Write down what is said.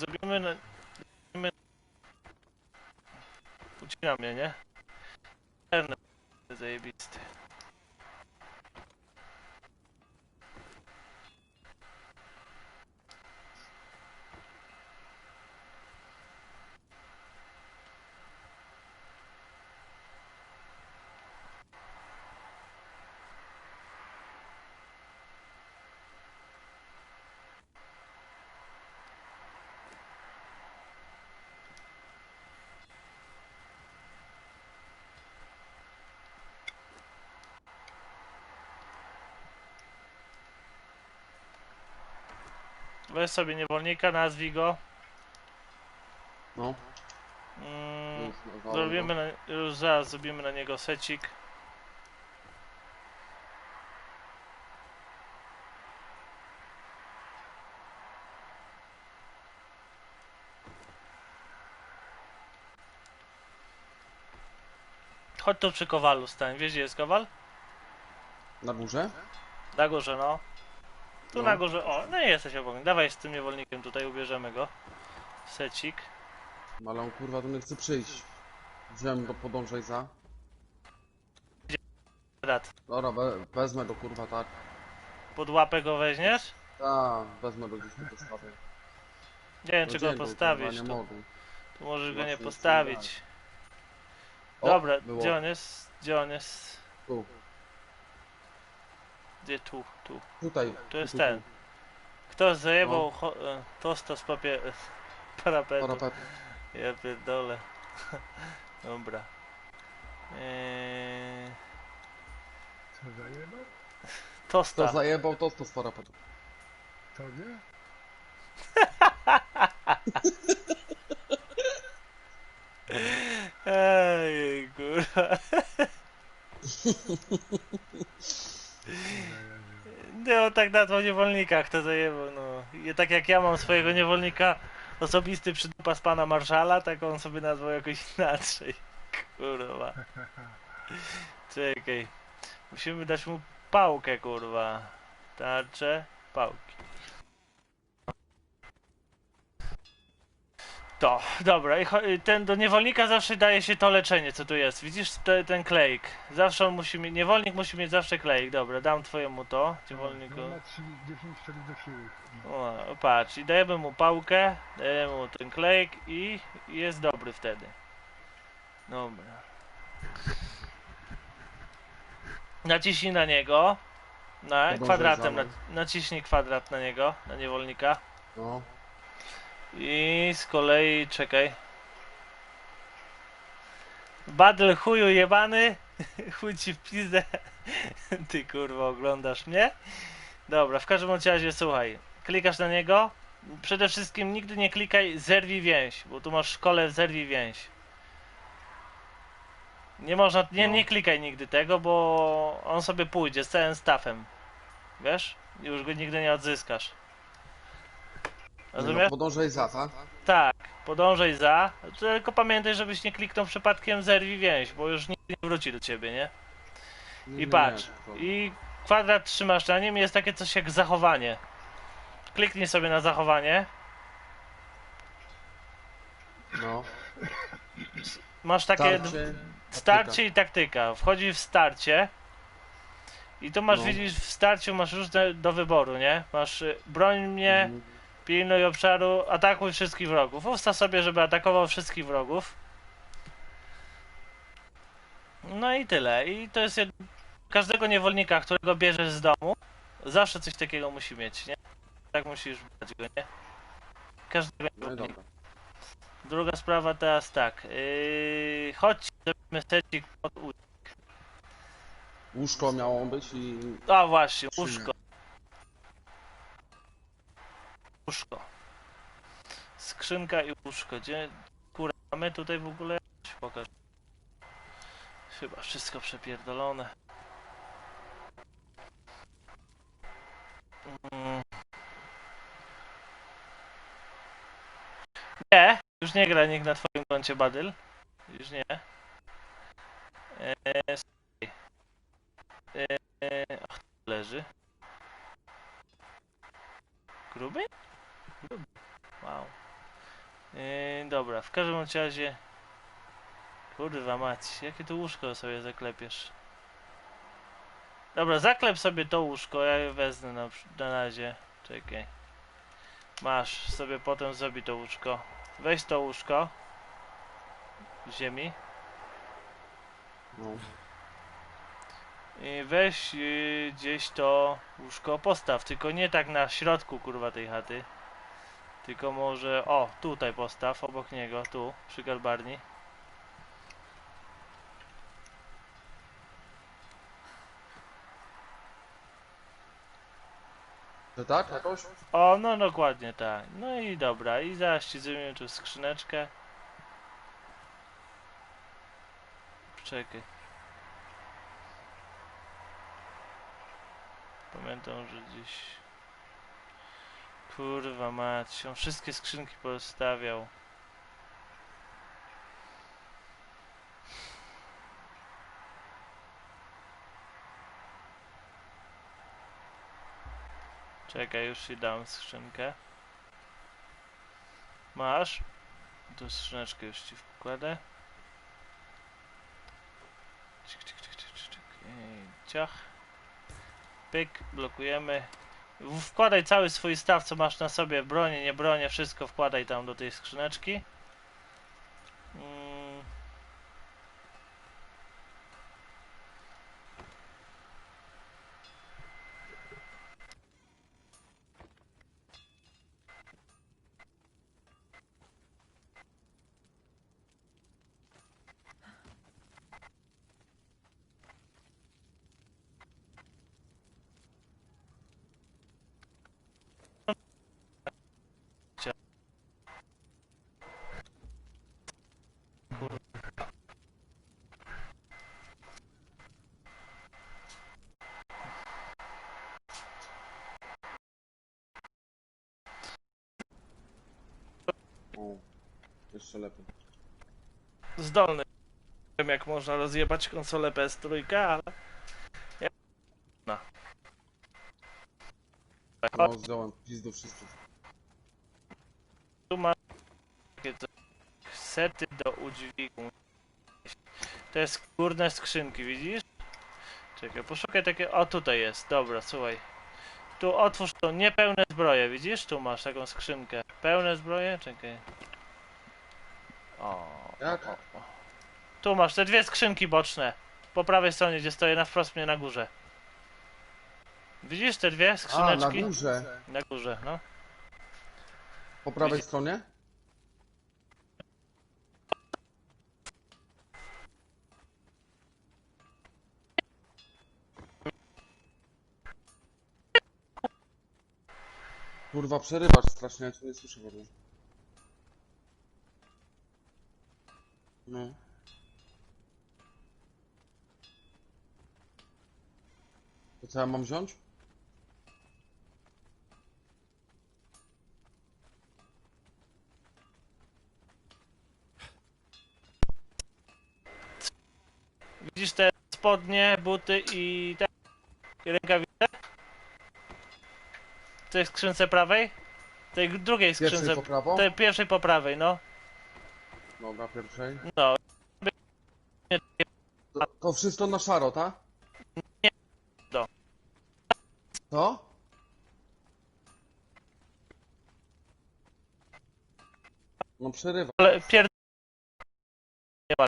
Zrobimy... Na... zrobimy- Ucina mnie, nie? Internet. Weź sobie niewolnika, nazwij go. No. Mm, już zrobimy go. na, już zaraz zrobimy na niego secik. Chodź tu przy kowalu stań. Wiesz gdzie jest kowal? Na górze? Na górze, no. Tu No. na górze, o, no i jesteś obok. Dawaj z tym niewolnikiem tutaj, ubierzemy go. Secik. No ale on kurwa do mnie chce przyjść. Wziąłem go, podążaj za. Rad. Dobra, we, wezmę go kurwa tak. Pod łapę go weźmiesz? Tak, wezmę go gdzieś postawię. Nie wiem, No czy go kurwa, postawisz. Nie Tu, mogę. tu możesz go Właśnie nie chcę postawić. O, Dobra, było. gdzie on jest? Gdzie on jest? Tu, Gdzie tu, tu. tutaj. Tu jest tu, ten. Kto zajebał No. e, tosta z papier... parapetu? Parapet. Ja pierdolę. Dobra. Eee... Co zajebał? Tosta. Kto zajebał to, to z parapetu. To nie? Ej, kurwa. Nie, on tak nazwał niewolnika, kto zajebał, no. I tak jak ja mam swojego niewolnika osobisty przydupas pana marszala, tak on sobie nazwał jakoś inaczej. Kurwa. Czekaj. Musimy dać mu pałkę, kurwa. Tarcze, pałki. To, dobra, ten do niewolnika zawsze daje się to leczenie, co tu jest. Widzisz te, ten klejk? Zawsze on musi mieć, niewolnik musi mieć zawsze klejk. Dobra, dam twojemu to, niewolniku. Ma 3, 10 4 do siły. O, patrz, i dajemy mu pałkę, dajemy mu ten klejk i jest dobry wtedy. Dobra. Naciśnij na niego. Na, kwadratem, na, naciśnij kwadrat na niego, na niewolnika. No. I z kolei, czekaj. Badel chuju jebany. Chuj ci w pizdę. Ty kurwa oglądasz mnie? Dobra, w każdym razie słuchaj. Klikasz na niego. Przede wszystkim nigdy nie klikaj zerwij więź, bo tu masz szkole zerwij więź. Nie można, nie, No. nie klikaj nigdy tego, bo on sobie pójdzie z całym staffem. Wiesz? Już go nigdy nie odzyskasz. Nie, Rozumiesz? No, podążaj za, tak? Tak, podążaj za. Tylko pamiętaj, żebyś nie kliknął przypadkiem zerwij więź, bo już nigdy nie wróci do ciebie, nie? I nie, patrz. nie, I kwadrat trzymasz na nim jest takie coś jak zachowanie. Kliknij sobie na zachowanie. No. Masz takie Starcie. starcie i taktyka. Wchodzi w starcie. I tu masz, No. widzisz, w starciu masz różne do wyboru, nie? Masz y, broń mnie, Mhm. Pilnuj obszaru, atakuj wszystkich wrogów. Ustaw sobie, żeby atakował wszystkich wrogów. No i tyle. I to jest jed... każdego niewolnika, którego bierzesz z domu, zawsze coś takiego musi mieć, nie? Tak musisz brać go, nie? Każdego No niewolnika. Druga sprawa teraz tak. Yy, chodź, zrobimy secik pod u... Łóżko miało być i... A właśnie, łóżko. Łóżko. Skrzynka i łóżko. Gdzie kurwa mamy tutaj w ogóle? Pokaż. Chyba wszystko przepierdolone. Mm. Nie, już nie gra nikt na twoim koncie Badyl. Już nie. Eee, eee, ach, leży. Gruby? Wow. Yy, dobra, w każdym razie... Kurwa mać, jakie tu łóżko sobie zaklepiesz? Dobra, zaklep sobie to łóżko, ja je wezmę na, na razie. Czekaj. Masz, sobie potem zrobi to łóżko. Weź to łóżko. Z ziemi. No. I weź yy, gdzieś to łóżko postaw, tylko nie tak na środku kurwa tej chaty. Tylko może, o, tutaj postaw, obok niego, tu, przy garbarni. To tak jakoś? O, no dokładnie tak. No i dobra, i zaraz ci zrobimy tu skrzyneczkę. Czekaj. Pamiętam, że gdzieś... Kurwa mać, on wszystkie skrzynki postawiał. Czekaj, już ci dam skrzynkę. Masz. Tu skrzyneczkę już ci wkładę. Ciach. Pyk, blokujemy. Wkładaj cały swój staw, co masz na sobie, bronię, nie bronię, wszystko wkładaj tam do tej skrzyneczki. Mm. O. Jeszcze lepiej. Zdolny. Wiem jak można rozjebać konsolę PS3, ale... No. No, zdołam pizdu wszystkich. Tu ma takie coś. Sety do udźwigu. To jest górne skrzynki, widzisz? Czekaj, poszukaj takie. O, tutaj jest. Dobra, słuchaj. Tu otwórz to niepełne zbroje, widzisz? Tu masz taką skrzynkę. Pełne zbroje? Czekaj. O. Jak? o, o. Tu masz te dwie skrzynki boczne. Po prawej stronie, gdzie stoję na wprost mnie na górze. Widzisz te dwie A, na skrzyneczki? górze. Na górze, no. Po prawej stronie? Kurwa, przerywasz strasznie, ja cię nie słyszę w ogóle. No. To co ja mam wziąć? Widzisz te spodnie, buty i te i rękawice? W tej skrzynce prawej? Tej drugiej Pierwszej skrzynce. po prawo? Tej pierwszej po prawej, no. Dobra, pierwszej. No. To, to wszystko na szaro, tak? Nie. No. Co? No przerywa. Ale pier...